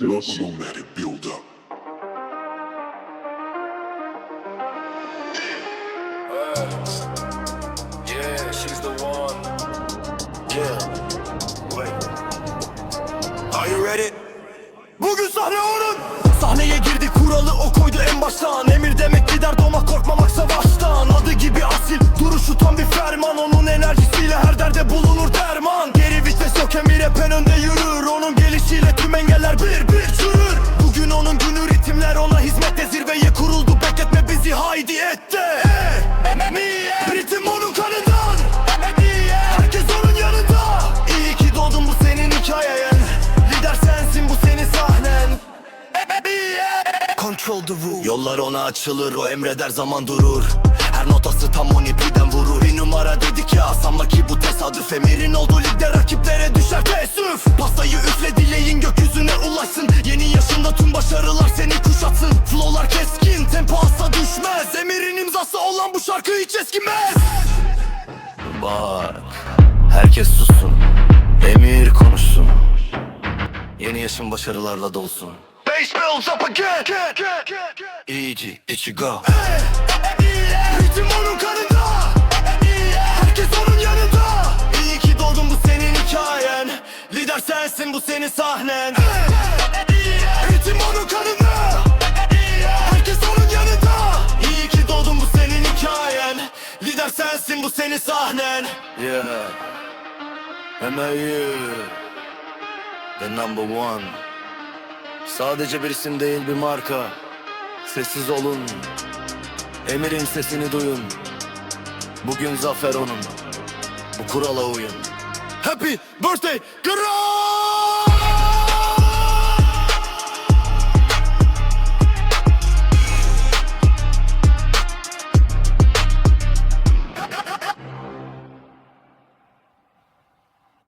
Are you ready? Bugün sahne onun. Sahneye girdi kuralı o koydu en baştan. Emir demek gider domak korkmamak savaştan. Adı gibi asil duruşu tam bir ferman. Onun enerjisiyle her derde bulunur derman. Geri vites yok Emir hep önde yürür. Onun gelişiyle tüm engeller bir bir çürür Bugün onun günü ritimler ona hizmette. Zirveye kuruldu bekletme bizi haydi ette Emniyet. Ritim onun kanından. Herkes onun yanında. İyi ki doğdun bu senin hikayen. Lider sensin bu senin sahnen. Control the room Yollar ona açılır o emreder zaman durur. Her notası tam on ipiden vurur. Bir numara dedik ya sanma ki bu tesadüf Emirin oldu olan bu şarkı hiç eskimez Bak herkes sussun. Emir konuşsun. Yeni yaşın başarılarla dolsun. Bass builds up again Easy, it you go. Ritim onun kanında Herkes onun yanında. İyi ki doğdun bu senin hikayen. Lider sensin bu senin sahnen senin sahnen. Yeah. MAU The number one. Sadece bir isim değil bir marka. Sessiz olun. Emir'in sesini duyun. Bugün zafer onun. Bu kurala uyun. Happy birthday Kral